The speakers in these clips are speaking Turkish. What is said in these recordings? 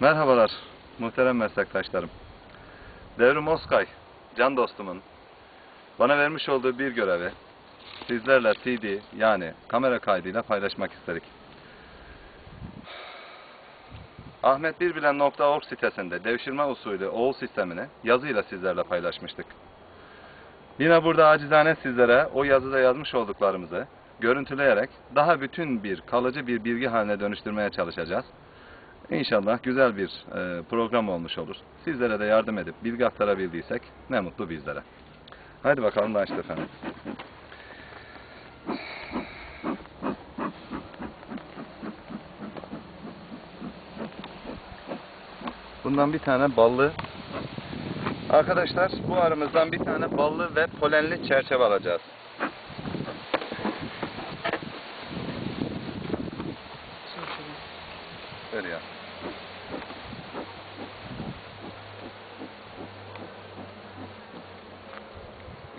Merhabalar muhterem meslektaşlarım. Devrim Oskay, can dostumun bana vermiş olduğu bir görevi sizlerle CD yani kamera kaydıyla paylaşmak istedik. Ahmetbirbilen.org sitesinde devşirme usulü oğul sistemini yazıyla sizlerle paylaşmıştık. Yine burada acizane sizlere o yazıda yazmış olduklarımızı görüntüleyerek daha bütün bir kalıcı bir bilgi haline dönüştürmeye çalışacağız. İnşallah güzel bir e, program olmuş olur. Sizlere de yardım edip bilgi aktarabildiysek ne mutlu bizlere. Haydi bakalım da işte efendim. Bundan bir tane ballı. Arkadaşlar bu arımızdan bir tane ballı ve polenli çerçeve alacağız. Ver ya.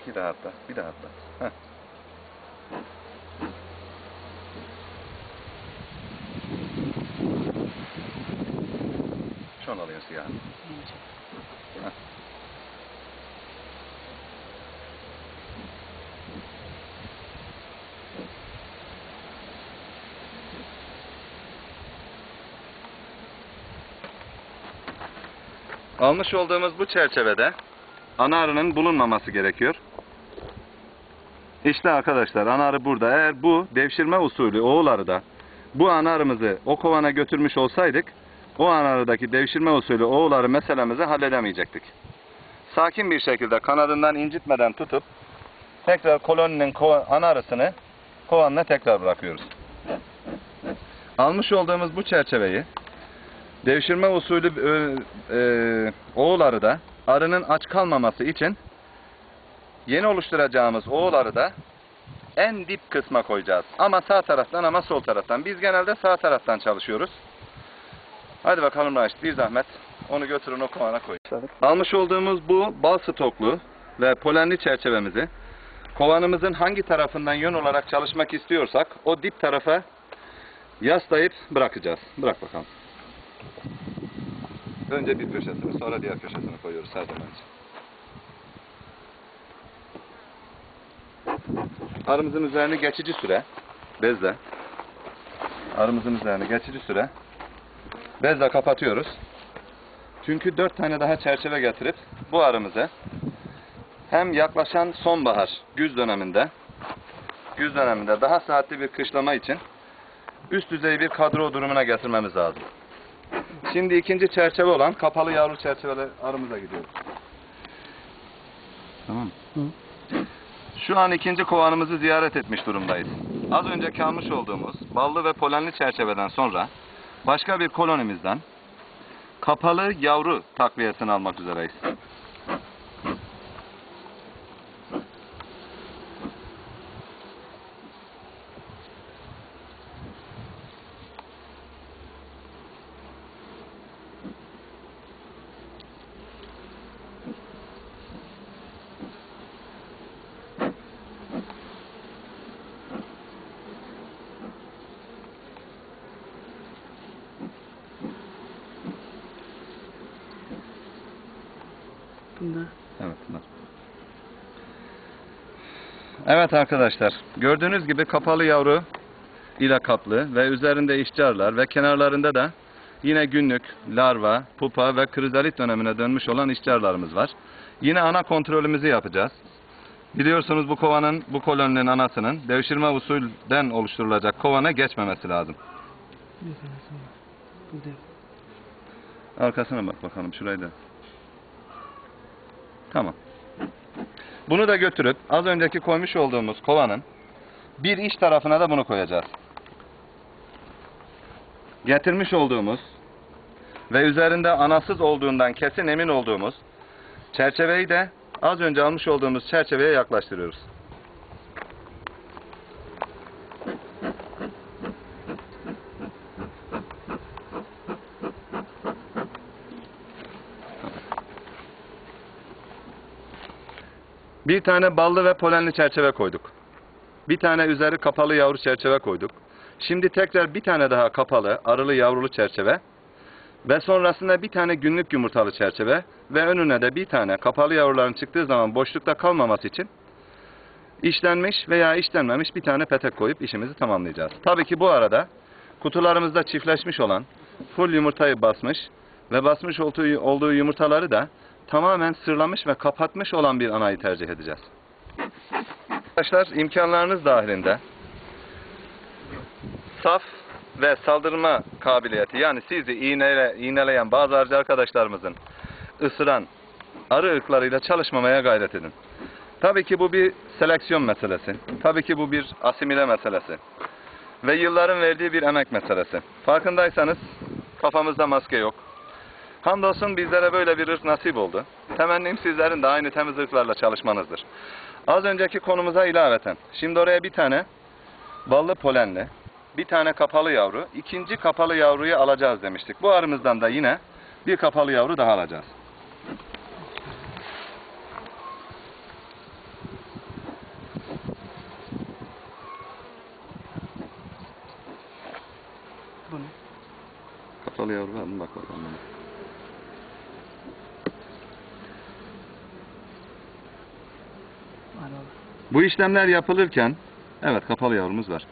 İki daha atla. Bir daha atla. Heh. Şunu alıyorsun siyahını. Almış olduğumuz bu çerçevede ana arının bulunmaması gerekiyor. İşte arkadaşlar ana arı burada. Eğer bu devşirme usulü oğul arıda bu ana arımızı o kovana götürmüş olsaydık o ana arıdaki devşirme usulü oğul arı meselemizi halledemeyecektik. Sakin bir şekilde kanadından incitmeden tutup tekrar koloninin kova- ana arısını kovanına tekrar bırakıyoruz. Almış olduğumuz bu çerçeveyi Devşirme usulü e, e, oğul arıda arının aç kalmaması için yeni oluşturacağımız oğul arıda en dip kısma koyacağız. Ama sağ taraftan ama sol taraftan. Biz genelde sağ taraftan çalışıyoruz. Hadi bakalım Raşit bir zahmet onu götürün o kovana koyun. Almış olduğumuz bu bal stoklu ve polenli çerçevemizi kovanımızın hangi tarafından yön olarak çalışmak istiyorsak o dip tarafa yaslayıp bırakacağız. Bırak bakalım. Önce bir köşesini sonra diğer köşesini koyuyoruz her zaman için. Arımızın üzerine geçici süre bezle arımızın üzerine geçici süre bezle kapatıyoruz. Çünkü dört tane daha çerçeve getirip bu arımızı hem yaklaşan sonbahar güz döneminde güz döneminde daha saatli bir kışlama için üst düzey bir kadro durumuna getirmemiz lazım. Şimdi ikinci çerçeve olan kapalı yavru çerçeveli arımıza gidiyoruz. Tamam. Şu an ikinci kovanımızı ziyaret etmiş durumdayız. Az önce kalmış olduğumuz ballı ve polenli çerçeveden sonra başka bir kolonimizden kapalı yavru takviyesini almak üzereyiz. Bunda. Evet, bunlar. Evet arkadaşlar, gördüğünüz gibi kapalı yavru ile kaplı ve üzerinde işcarlar ve kenarlarında da yine günlük larva, pupa ve krizalit dönemine dönmüş olan işcarlarımız var. Yine ana kontrolümüzü yapacağız. Biliyorsunuz bu kovanın, bu koloninin anasının devşirme usulden oluşturulacak kovana geçmemesi lazım. Arkasına bak bakalım şurayı da. Tamam. Bunu da götürüp az önceki koymuş olduğumuz kovanın bir iç tarafına da bunu koyacağız. Getirmiş olduğumuz ve üzerinde anasız olduğundan kesin emin olduğumuz çerçeveyi de az önce almış olduğumuz çerçeveye yaklaştırıyoruz. Bir tane ballı ve polenli çerçeve koyduk. Bir tane üzeri kapalı yavru çerçeve koyduk. Şimdi tekrar bir tane daha kapalı, arılı yavrulu çerçeve Ve sonrasında bir tane günlük yumurtalı çerçeve ve önüne de bir tane kapalı yavruların çıktığı zaman boşlukta kalmaması için işlenmiş veya işlenmemiş bir tane petek koyup işimizi tamamlayacağız. Tabii ki bu arada kutularımızda çiftleşmiş olan full yumurtayı basmış ve basmış olduğu, yumurtaları da tamamen sırlamış ve kapatmış olan bir anayı tercih edeceğiz. Arkadaşlar imkanlarınız dahilinde saf ve saldırma kabiliyeti yani sizi iğneyle, iğneleyen bazı arıcı arkadaşlarımızın ısıran arı ırklarıyla çalışmamaya gayret edin. Tabii ki bu bir seleksiyon meselesi. Tabii ki bu bir asimile meselesi. Ve yılların verdiği bir emek meselesi. Farkındaysanız kafamızda maske yok. Hamdolsun bizlere böyle bir ırk nasip oldu. Temennim sizlerin de aynı temiz ırklarla çalışmanızdır. Az önceki konumuza ilaveten. Şimdi oraya bir tane ballı polenli, bir tane kapalı yavru, ikinci kapalı yavruyu alacağız demiştik. Bu arımızdan da yine bir kapalı yavru daha alacağız. Bu ne? Kapalı yavru? Bak bakalım. Var var. Bu işlemler yapılırken, evet kapalı yavrumuz var.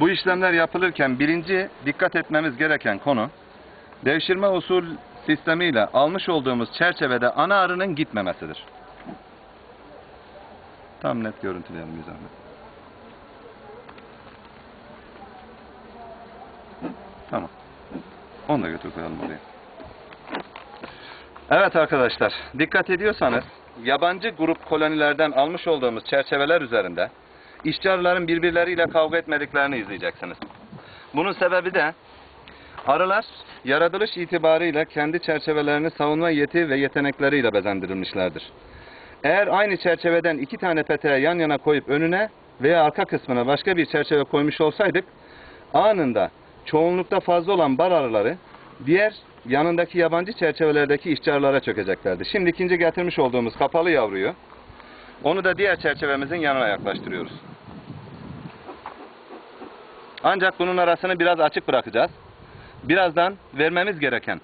Bu işlemler yapılırken birinci dikkat etmemiz gereken konu, devşirme usul sistemiyle almış olduğumuz çerçevede ana arının gitmemesidir. Tam net görüntüleyelim bir zahmet. Tamam. Onu da götür koyalım oraya. Evet arkadaşlar, dikkat ediyorsanız yabancı grup kolonilerden almış olduğumuz çerçeveler üzerinde işçi arıların birbirleriyle kavga etmediklerini izleyeceksiniz. Bunun sebebi de arılar yaratılış itibarıyla kendi çerçevelerini savunma yeti ve yetenekleriyle bezendirilmişlerdir. Eğer aynı çerçeveden iki tane peteğe yan yana koyup önüne veya arka kısmına başka bir çerçeve koymuş olsaydık anında çoğunlukta fazla olan bar arıları diğer yanındaki yabancı çerçevelerdeki işçi arılara çökeceklerdi. Şimdi ikinci getirmiş olduğumuz kapalı yavruyu onu da diğer çerçevemizin yanına yaklaştırıyoruz. Ancak bunun arasını biraz açık bırakacağız. Birazdan vermemiz gereken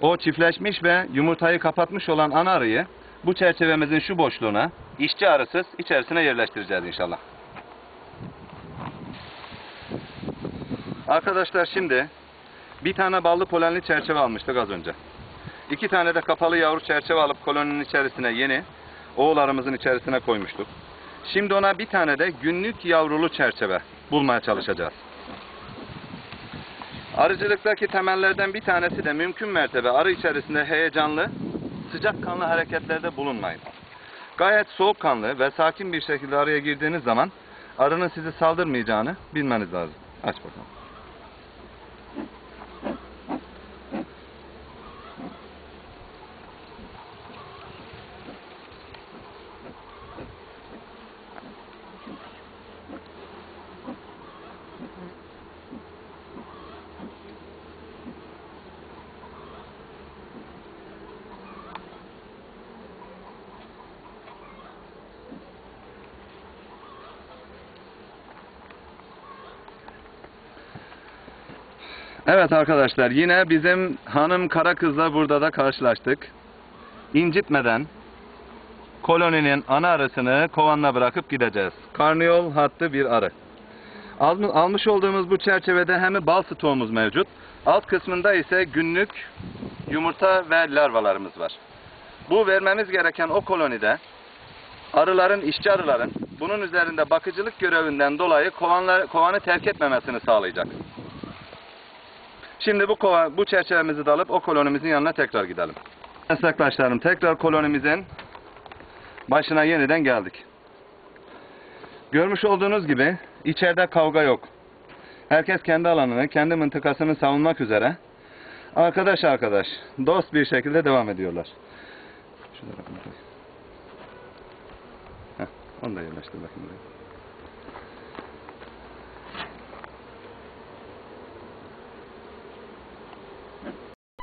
o çiftleşmiş ve yumurtayı kapatmış olan ana arıyı bu çerçevemizin şu boşluğuna işçi arısız içerisine yerleştireceğiz inşallah. Arkadaşlar şimdi bir tane ballı polenli çerçeve almıştık az önce. İki tane de kapalı yavru çerçeve alıp koloninin içerisine yeni oğullarımızın içerisine koymuştuk. Şimdi ona bir tane de günlük yavrulu çerçeve bulmaya çalışacağız. Arıcılıktaki temellerden bir tanesi de mümkün mertebe arı içerisinde heyecanlı, sıcakkanlı hareketlerde bulunmayın. Gayet soğukkanlı ve sakin bir şekilde araya girdiğiniz zaman arının sizi saldırmayacağını bilmeniz lazım. Aç bakalım. Evet arkadaşlar yine bizim hanım kara kızla burada da karşılaştık. İncitmeden koloninin ana arısını kovanla bırakıp gideceğiz. Karnıyol hattı bir arı. Al- Almış olduğumuz bu çerçevede hem bal stoğumuz mevcut. Alt kısmında ise günlük yumurta ve larvalarımız var. Bu vermemiz gereken o kolonide arıların, işçi arıların bunun üzerinde bakıcılık görevinden dolayı kovanı terk etmemesini sağlayacak. Şimdi bu kova, bu çerçevemizi de alıp o kolonimizin yanına tekrar gidelim. Meslektaşlarım tekrar kolonimizin başına yeniden geldik. Görmüş olduğunuz gibi içeride kavga yok. Herkes kendi alanını, kendi mıntıkasını savunmak üzere arkadaş arkadaş, dost bir şekilde devam ediyorlar. Şu tarafa. Heh, onu da yerleştir bakayım buraya.